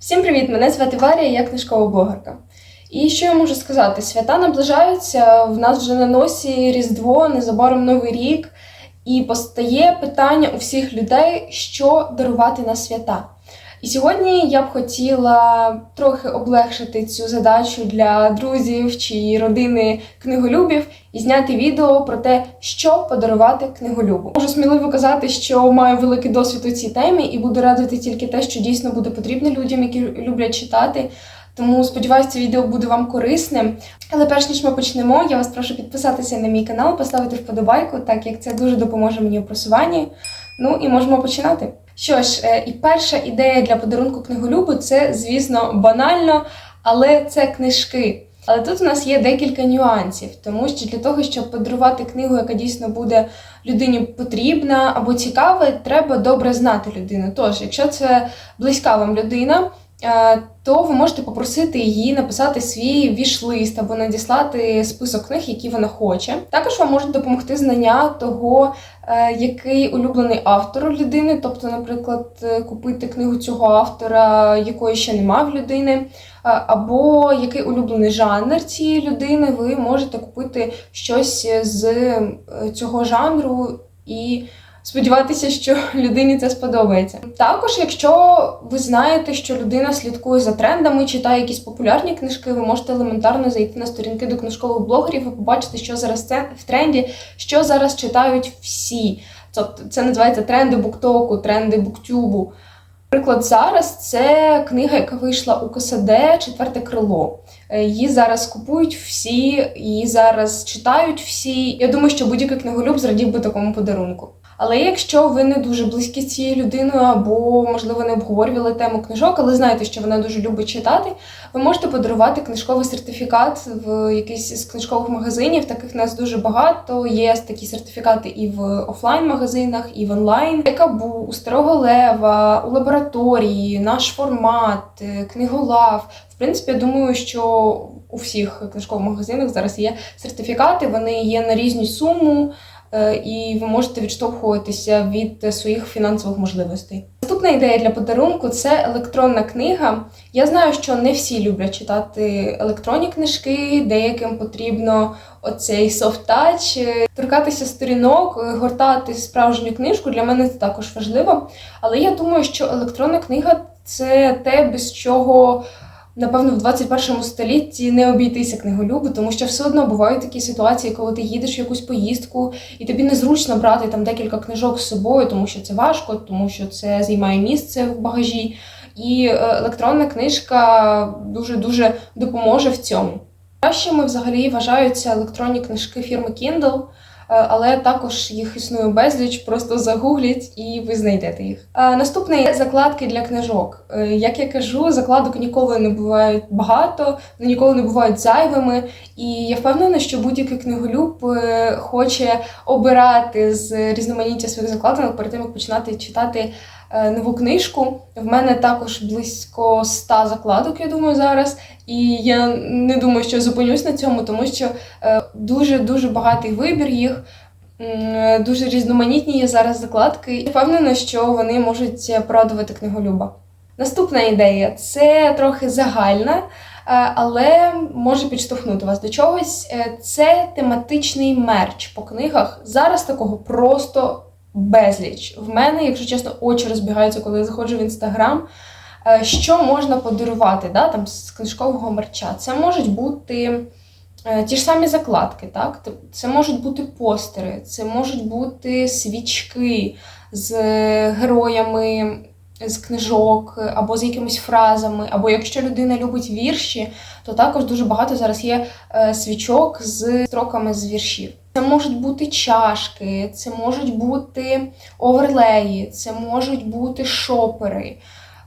Всім привіт! Мене звати Варія, я книжкова блогерка. І що я можу сказати? Свята наближаються, в нас вже на носі Різдво, незабаром Новий рік, і постає питання у всіх людей, що дарувати на свята. І сьогодні я б хотіла трохи облегшити цю задачу для друзів чи родини книголюбів і зняти відео про те, що подарувати книголюбу. Можу сміливо казати, що маю великий досвід у цій темі і буду радити тільки те, що дійсно буде потрібно людям, які люблять читати. Тому сподіваюся, це відео буде вам корисним. Але перш ніж ми почнемо, я вас прошу підписатися на мій канал, поставити вподобайку, так як це дуже допоможе мені у просуванні. Ну і можемо починати. Що ж, е, і перша ідея для подарунку книголюбу це, звісно, банально, але це книжки. Але тут у нас є декілька нюансів, тому що для того, щоб подарувати книгу, яка дійсно буде людині потрібна або цікава, треба добре знати людину. Тож, якщо це близька вам людина, то ви можете попросити її написати свій віш-лист або надіслати список книг, які вона хоче. Також вам можуть допомогти знання того, е, який улюблений автор у людини, тобто, наприклад, е, купити книгу цього автора, якої ще немає в людини, е, або який улюблений жанр цієї людини, ви можете купити щось з е, цього жанру і. Сподіватися, що людині це сподобається. Також, якщо ви знаєте, що людина слідкує за трендами, читає якісь популярні книжки, ви можете елементарно зайти на сторінки до книжкових блогерів і побачити, що зараз це в тренді, що зараз читають всі. Тобто це називається тренди буктоку, тренди буктюбу. Наприклад, зараз це книга, яка вийшла у КСД Четверте крило. Е, Її зараз купують всі, її зараз читають всі. Я думаю, що будь-який книголюб зрадів би такому подарунку. Але якщо ви не дуже близькі з цією людиною, або, можливо, не обговорювали тему книжок, але знаєте, що вона дуже любить читати, ви можете подарувати книжковий сертифікат в якийсь з книжкових магазинів. Таких нас дуже багато. Є такі сертифікати і в офлайн-магазинах, і в онлайн. Яка був у Старого Лева, у лабораторії, наш формат, е, книголав. В принципі, я думаю, що у всіх книжкових магазинах зараз є сертифікати, вони є на різну суму. Е, і ви можете відштовхуватися від своїх фінансових можливостей. Наступна ідея для подарунку це електронна книга. Я знаю, що не всі люблять читати електронні книжки, деяким потрібно оцей софт-тач, торкатися сторінок, гортати справжню книжку. Для мене це також важливо. Але я думаю, що електронна книга це те, без чого напевно, в 21 столітті не обійтися книголюбу, тому що все одно бувають такі ситуації, коли ти їдеш в якусь поїздку, і тобі незручно брати там декілька книжок з собою, тому що це важко, тому що це займає місце в багажі. І е, електронна книжка дуже дуже допоможе в цьому. Кращими взагалі вважаються електронні книжки фірми Kindle. Е, але також їх існує безліч, просто загугліть і ви знайдете їх. Е, Наступне закладки для книжок. Е, Як я кажу, закладок ніколи не бувають багато, вони ніколи не бувають зайвими. І я впевнена, що будь-який книголюб хоче обирати з різноманіття своїх закладок перед тим, як починати читати. Нову книжку. В мене також близько 100 закладок, я думаю, зараз. І я не думаю, що зупинюсь на цьому, тому що дуже-дуже багатий вибір їх, дуже різноманітні є зараз закладки. І впевнена, що вони можуть порадувати книголюба. Наступна ідея це трохи загальна, але може підштовхнути вас до чогось. Це тематичний мерч по книгах. Зараз такого просто безліч. В мене, якщо чесно, очі розбігаються, коли я заходжу в інстаграм. Що можна подарувати да, там, з книжкового мерча? Це можуть бути е, ті ж самі закладки, так? це можуть бути постери, це можуть бути свічки з героями з книжок, або з якимись фразами, або якщо людина любить вірші, то також дуже багато зараз є е, свічок з строками з віршів. Це можуть бути чашки, це можуть бути оверлеї, це можуть бути шопери.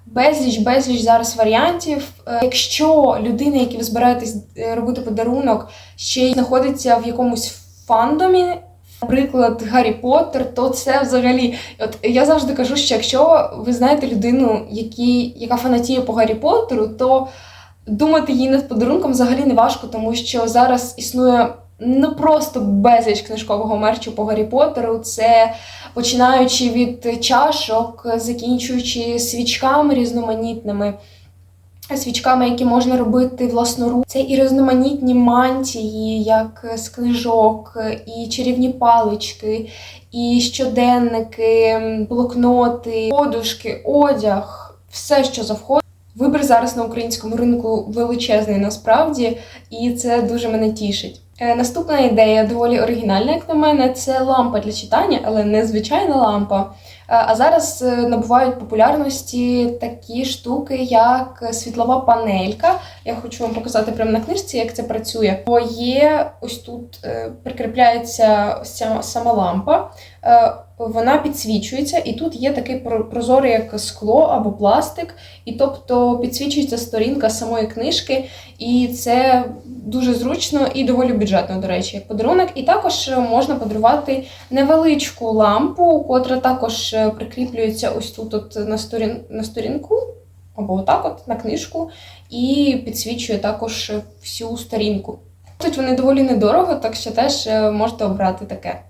Безліч, безліч зараз варіантів. Е, Якщо людина, які ви збираєтесь е, робити подарунок, ще й знаходиться в якомусь фандомі, наприклад, Гаррі Поттер, то це взагалі. От я завжди кажу, що якщо ви знаєте людину, які, яка фанатіє по Гаррі Поттеру, то думати їй над подарунком взагалі не важко, тому що зараз існує ну просто безліч книжкового мерчу по Гаррі Поттеру. Це починаючи від чашок, закінчуючи свічками різноманітними. свічками, які можна робити власноруч. Це і різноманітні мантії, як з книжок, і чарівні палички, і щоденники, блокноти, подушки, одяг, все, що завгодно. Вибір зараз на українському ринку величезний насправді, і це дуже мене тішить. Е, Наступна ідея доволі оригінальна, як на мене, це лампа для читання, але не звичайна лампа. Е, А зараз е, набувають популярності такі штуки, як світлова панелька. Я хочу вам показати прямо на книжці, як це працює. Бо є ось тут прикріпляється ця сама лампа. Е, Вона підсвічується, і тут є такий про- прозорий як скло або пластик, і тобто підсвічується сторінка самої книжки, і це дуже зручно і доволі бюджетно, до речі, як подарунок. І також можна подарувати невеличку лампу, котра також е, прикріплюється ось тут от на, сторін... на сторінку, або отак от на книжку, і підсвічує також всю сторінку. Тут вони доволі недорого, так що теж е, можете обрати таке.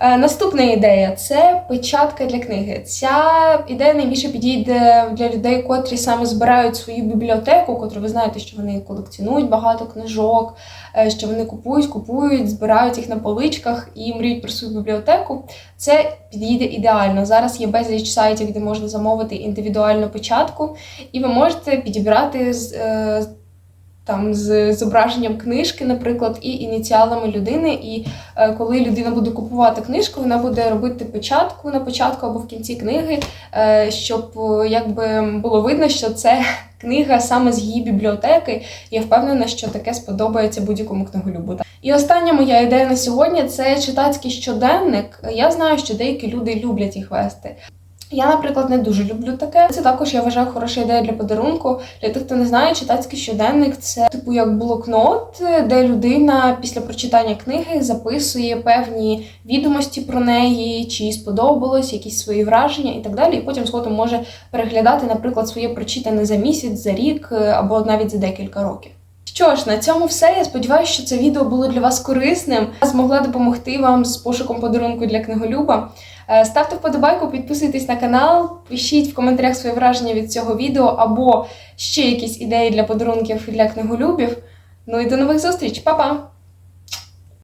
Е, Наступна ідея це печатка для книги. Ця ідея найбільше підійде для людей, котрі саме збирають свою бібліотеку, котрі ви знаєте, що вони колекціонують багато книжок, е, що вони купують, купують, збирають їх на поличках і мріють про свою бібліотеку. Це підійде ідеально. Зараз є безліч сайтів, де можна замовити індивідуальну печатку, і ви можете підібрати з. Там з зображенням книжки, наприклад, і ініціалами людини. І е, коли людина буде купувати книжку, вона буде робити печатку на початку або в кінці книги, е, щоб е, якби було видно, що це книга саме з її бібліотеки. Я впевнена, що таке сподобається будь-якому книголюбу. І остання моя ідея на сьогодні це читацький щоденник. Я знаю, що деякі люди люблять їх вести. Я, наприклад, не дуже люблю таке. Це також я вважаю хороша ідея для подарунку. Для тих, хто не знає, читацький щоденник це типу як блокнот, де людина після прочитання книги записує певні відомості про неї, чи їй сподобалось, якісь свої враження і так далі. І потім згодом може переглядати, наприклад, своє прочитане за місяць, за рік або навіть за декілька років. Що ж, на цьому все. Я сподіваюся, що це відео було для вас корисним. Я змогла допомогти вам з пошуком подарунку для книголюба. Е, Ставте вподобайку, підписуйтесь на канал, пишіть в коментарях свої враження від цього відео або ще якісь ідеї для подарунків для книголюбів. Ну і до нових зустріч, Па-па!